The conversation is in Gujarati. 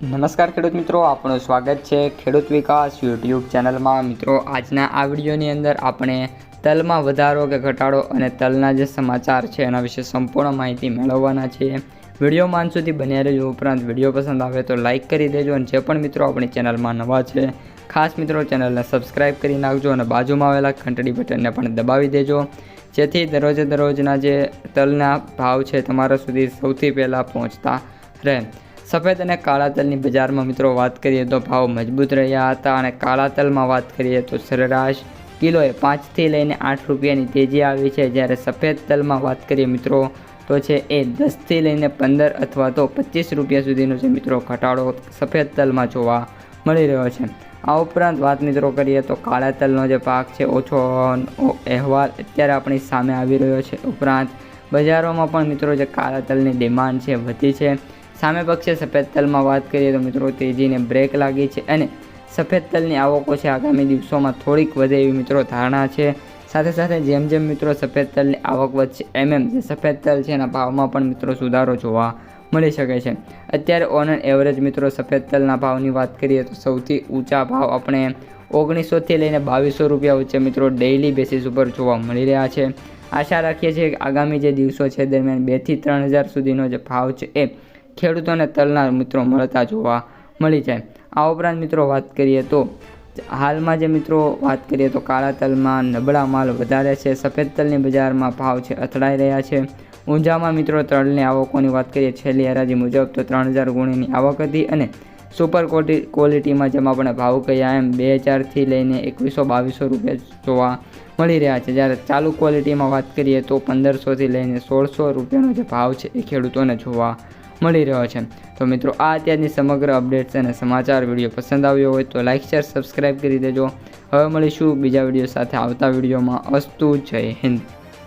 નમસ્કાર ખેડૂત મિત્રો આપણું સ્વાગત છે ખેડૂત વિકાસ યુટ્યુબ ચેનલમાં. મિત્રો, આજના આ વિડીયોની અંદર આપણે તલમાં વધારો કે ઘટાડો અને તલના જે સમાચાર છે એના વિશે સંપૂર્ણ માહિતી મેળવવાના છીએ વિડીયોમાં અંત સુધી બન્યા રહેજો, ઉપરાંત વીડિયો પસંદ આવે તો લાઇક કરી દેજો અને જે પણ મિત્રો આપણી ચેનલમાં નવા છે, ખાસ મિત્રો ચેનલને સબસ્ક્રાઇબ કરી નાખજો અને બાજુમાં આવેલા ઘંટડી બટનને પણ દબાવી દેજો. જેથી દરરોજે દરરોજના જે તલના ભાવ છે તમારા સુધી સૌથી પહેલાં પહોંચતા રહે. સફેદ અને કાળા તલની બજારમાં મિત્રો વાત કરીએ તો ભાવ મજબૂત રહ્યા હતા અને કાળા તલમાં વાત કરીએ તો સરેરાશ કિલોએ પાંચથી લઈને આઠ રૂપિયાની તેજી આવી છે. જ્યારે સફેદ તલમાં વાત કરીએ મિત્રો તો છે એ દસથી લઈને પંદર અથવા તો પચીસ રૂપિયા સુધીનો છે મિત્રો ઘટાડો સફેદ તલમાં જોવા મળી રહ્યો છે. આ ઉપરાંત વાત મિત્રો કરીએ તો કાળા તલનો જે પાક છે ઓછો અહેવાલ અત્યારે આપણી સામે આવી રહ્યો છે. ઉપરાંત બજારોમાં પણ મિત્રો જે કાળા તલની ડિમાન્ડ છે વધી છે. સામે પક્ષે સફેદ તલમાં વાત કરીએ તો મિત્રો તેજીને બ્રેક લાગી છે અને સફેદ તલની આવકો છે આગામી દિવસોમાં થોડીક વધે એવી મિત્રો ધારણા છે. સાથે સાથે જેમ જેમ મિત્રો સફેદ તલની આવક વધશે, એમ એમ જે સફેદ તલ છે એના ભાવમાં પણ મિત્રો સુધારો જોવા મળી શકે છે. અત્યારે ઓન એન એવરેજ મિત્રો સફેદ તલના ભાવની વાત કરીએ તો સૌથી ઊંચા ભાવ આપણે ઓગણીસોથી લઈને બાવીસો રૂપિયા વચ્ચે મિત્રો ડેઇલી બેસિસ ઉપર જોવા મળી રહ્યા છે. આશા રાખીએ છીએ કે આગામી જે દિવસો છે દરમિયાન બેથી ત્રણ હજાર સુધીનો જે ભાવ છે એ ખેડૂતોને તલના મિત્રો મળતા જોવા મળી જાય. આ ઉપરાંત મિત્રો વાત કરીએ તો હાલમાં જે મિત્રો વાત કરીએ તો કાળા તલમાં નબળા માલ વધારે છે, સફેદ તલની બજારમાં ભાવ છે, અથડાઈ રહ્યા છે. ઊંઝામાં મિત્રો તલની આવકોની વાત કરીએ, છેલ્લી હરાજી મુજબ તો ત્રણ હજાર ગુણીની આવક હતી અને સુપર ક્વોલિટી ક્વોલિટીમાં જેમાં આપણે ભાવ કહ્યા એમ બે હજારથી લઈને એકવીસો બાવીસો રૂપિયા જોવા મળી રહ્યા છે. જ્યારે ચાલુ ક્વોલિટીમાં વાત કરીએ તો પંદરસોથી લઈને સોળસો રૂપિયાનો જે ભાવ છે એ ખેડૂતોને જોવા મળી રહ્યો છે. તો મિત્રો, આ અત્યારની સમગ્ર અપડેટ્સ અને સમાચાર વીડિયો પસંદ આવ્યો હોય તો લાઇક શેર સબસ્ક્રાઈબ કરી દેજો. હવે મળીશું બીજા વીડિયો સાથે આવતા વિડીયોમાં. અસ્તુ, જય હિન્દ.